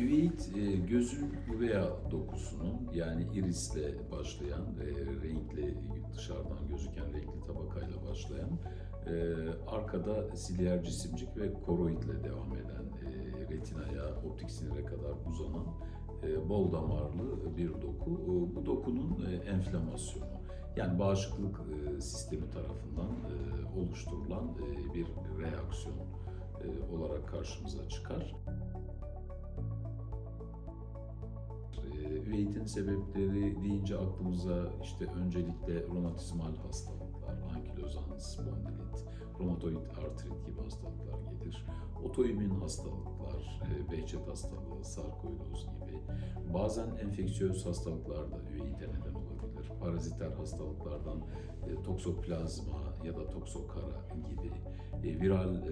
Üveit e, gözün uvea dokusunun yani irisle başlayan, e, renkli dışarıdan gözüken renkli tabakayla başlayan, e, arkada silyer cisimcik ve koroidle devam eden, e, retinaya, optik sinire kadar uzanan bol damarlı bir doku. Bu dokunun enflamasyonu yani bağışıklık sistemi tarafından oluşturulan bir reaksiyon olarak karşımıza çıkar. Üveitin sebepleri deyince aklımıza işte öncelikle romatizmal hastalıklar, ankilozan spondilit, romatoid artrit gibi hastalıklar gelir. Otoimmün hastalıklar, e, Behçet hastalığı, sarkoidoz gibi. Bazen enfeksiyöz hastalıklar da üveite neden olabilir. Paraziter hastalıklardan e, toksoplazma ya da toksokara gibi. E, viral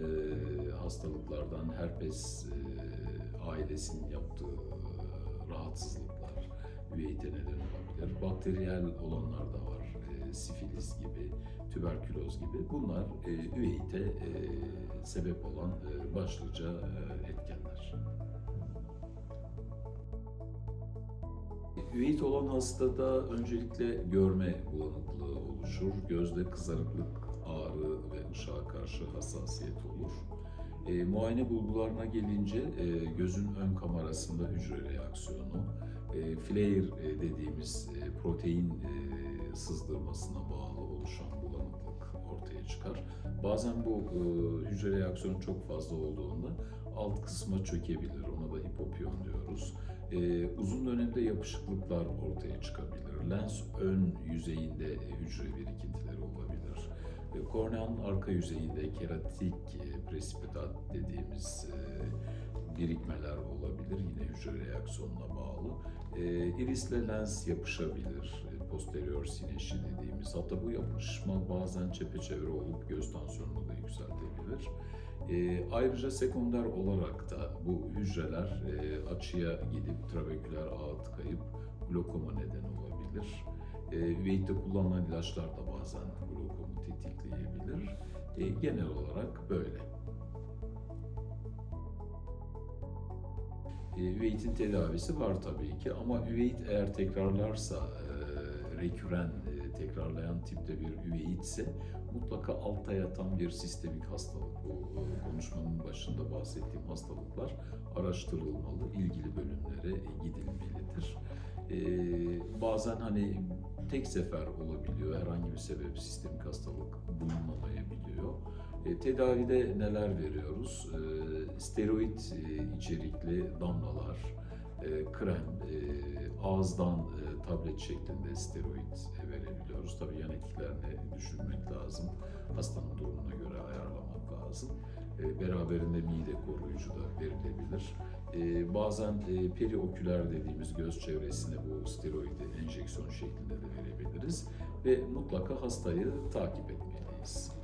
hastalıklardan herpes ailesinin yaptığı rahatsızlıklar üveite neden olabilir. Bakteriyel olanlar da var. E, sifilis gibi, tüberküloz gibi. Bunlar e, üveite e, sebep olan e, başlıca e, etkenler. Üveit olan hastada öncelikle görme bulanıklığı oluşur. Gözde kızarıklık, ağrı ve ışığa karşı hassasiyet olur. E, muayene bulgularına gelince e, gözün ön kamerasında hücre reaksiyonu, e, flare e, dediğimiz e, protein e, sızdırmasına bağlı oluşan bulanıklık ortaya çıkar. Bazen bu e, hücre reaksiyonu çok fazla olduğunda alt kısma çökebilir. Ona da hipopiyon diyoruz. E, uzun dönemde yapışıklıklar ortaya çıkabilir. Lens ön yüzeyinde e, hücre birikintileri olabilir. Korneanın arka yüzeyinde keratik e, presipitat dediğimiz e, birikmeler olabilir. Yine hücre reaksiyonuna bağlı. E, irisle lens yapışabilir. Posterior sineşi dediğimiz. Hatta bu yapışma bazen çepeçevre olup göz tansiyonunu da yükseltebilir. Ayrıca sekonder olarak da bu hücreler e, açıya gidip trabeküler ağa tıkayıp glokoma neden olabilir. E, üveitte kullanılan ilaçlar da bazen glokomu tetikleyebilir. E, genel olarak böyle. E, üveitin tedavisi var tabii ki ama üveit eğer tekrarlarsa, e, reküren, e, tekrarlayan tipte bir üveitse mutlaka altta yatan bir sistemik hastalık. Bu e, konuşmanın başında bahsettiğim hastalıklar araştırılmalı, ilgili bölümlere gidilmelidir. E, bazen hani tek sefer olabiliyor, herhangi bir sebep sistemik hastalık bulunamayabiliyor. E, tedavide neler veriyoruz? E, steroid e, içerikli damlalar, e, krem, e, ağızdan e, tablet şeklinde steroid e, verebiliyoruz. Tabii yan etkilerini düşünmek lazım. Hastanın durumuna göre ayarlamak lazım. E, beraberinde mide koruyucu da verilebilir. E, bazen e, perioküler dediğimiz göz çevresine bu steroidi enjeksiyon şeklinde de verebiliriz. Ve mutlaka hastayı takip etmeliyiz.